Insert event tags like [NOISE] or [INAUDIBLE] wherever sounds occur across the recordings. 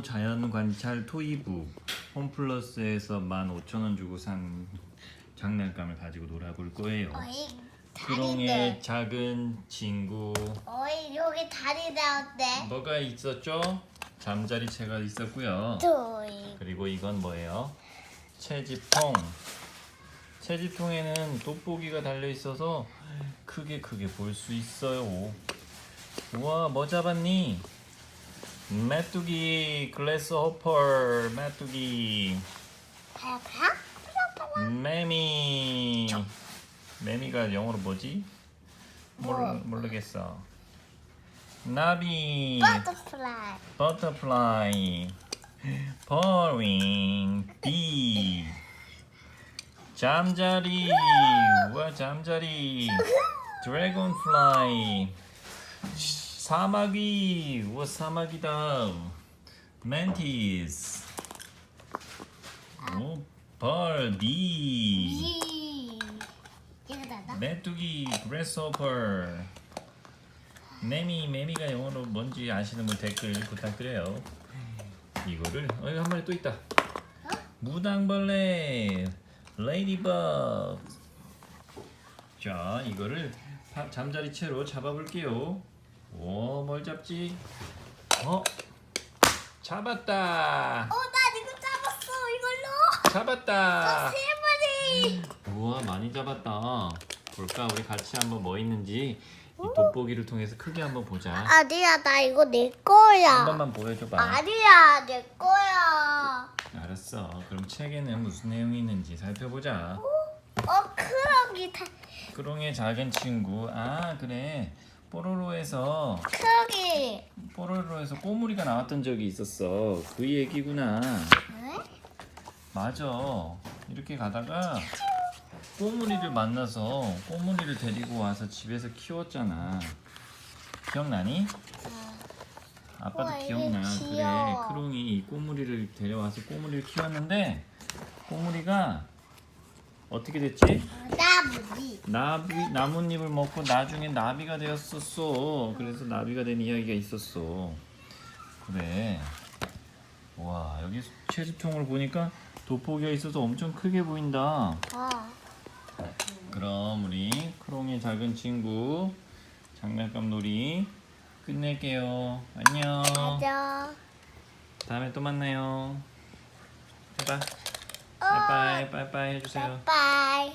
네모 자연 관찰 토이북 홈플러스에서 15,000원 주고 산 장난감을 가지고 놀아볼 거예요. 어이 크롱의. 작은 친구 어이 여기 다리 나왔대. 뭐가 있었죠? 잠자리채가 있었고요. 토이. 그리고 이건 뭐예요? 채집통. 채집통에는 돋보기가 달려 있어서 크게 크게 볼 수 있어요. 우와, 뭐 잡았니? 메뚜기, 글래스 호퍼, 메뚜기, 봐야 봐? 매미. 매미가 영어로 뭐지? 모르, 뭐? 모르겠어. 나비. 버터플라이. butterfly, purring, bee, 잠자리, 우와 잠자리, [LAUGHS] dragonfly, 사마귀, 우와 사마귀다, mantis, 오, 벌, bee, 이. 이거 나다. 메뚜기, grasshopper, 매미, 매미가 영어로 뭔지 아시는 분 댓글 부탁드려요. 이거를 어, 여기 한 마리 또 있다. 무당벌레, 레이디버그. 자, 이거를 파- 잠자리 채로 잡아볼게요. 오, 뭘 잡지? 어, 잡았다. 어, 나 이거 잡았어 이걸로. 잡았다. 세 마리. 우와, 많이 잡았다. 볼까? 우리 같이 한번 뭐 있는지 이 돋보기를 통해서 크게 한번 보자. 아니야, 나 이거 내 한 거야. 번만 보여줘봐. 아니야, 내 거야. 알았어. 그럼 책에는 무슨 내용이 있는지 살펴보자. 어, 크롱이 다. 크롱의 작은 친구. 아 그래. 뽀로로에서 크롱이. 뽀로로에서 꼬물이가 나왔던 적이 있었어. 그 얘기구나. 응? 맞아. 이렇게 가다가 꼬물이를 만나서 꼬물이를 데리고 와서 집에서 키웠잖아. 기억나니? 아빠도 우와, 이게 기억나. 그래. 귀여워. 크롱이 이 꼬물이를 데려와서 꼬물이를 키웠는데 꼬물이가 어떻게 됐지? 나무지. 나비 나뭇잎을 먹고 나중에 나비가 되었었어. 그래서 나비가 된 이야기가 있었어. 그래. 와 여기 채집통을 보니까 돋보기가 있어서 엄청 크게 보인다. 어. 그럼 우리 크롱의 작은 친구 장난감 놀이 끝낼게요. 안녕. 맞아. 다음에 또 만나요. 해봐. 어. 빠이빠이 빠이빠이 해주세요. 빠이.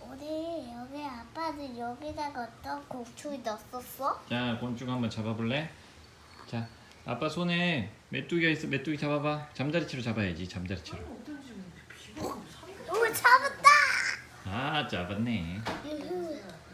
우리 여기 아빠는 여기다가 어떤 고추 넣었었어? 자, 곤충 한번 잡아볼래? 자, 아빠 손에 메뚜기가 있어. 메뚜기 잡아봐. 잠자리채로 잡아야지. 잠자리채로. 오, 잡았다! 아, 잡았네. 유후.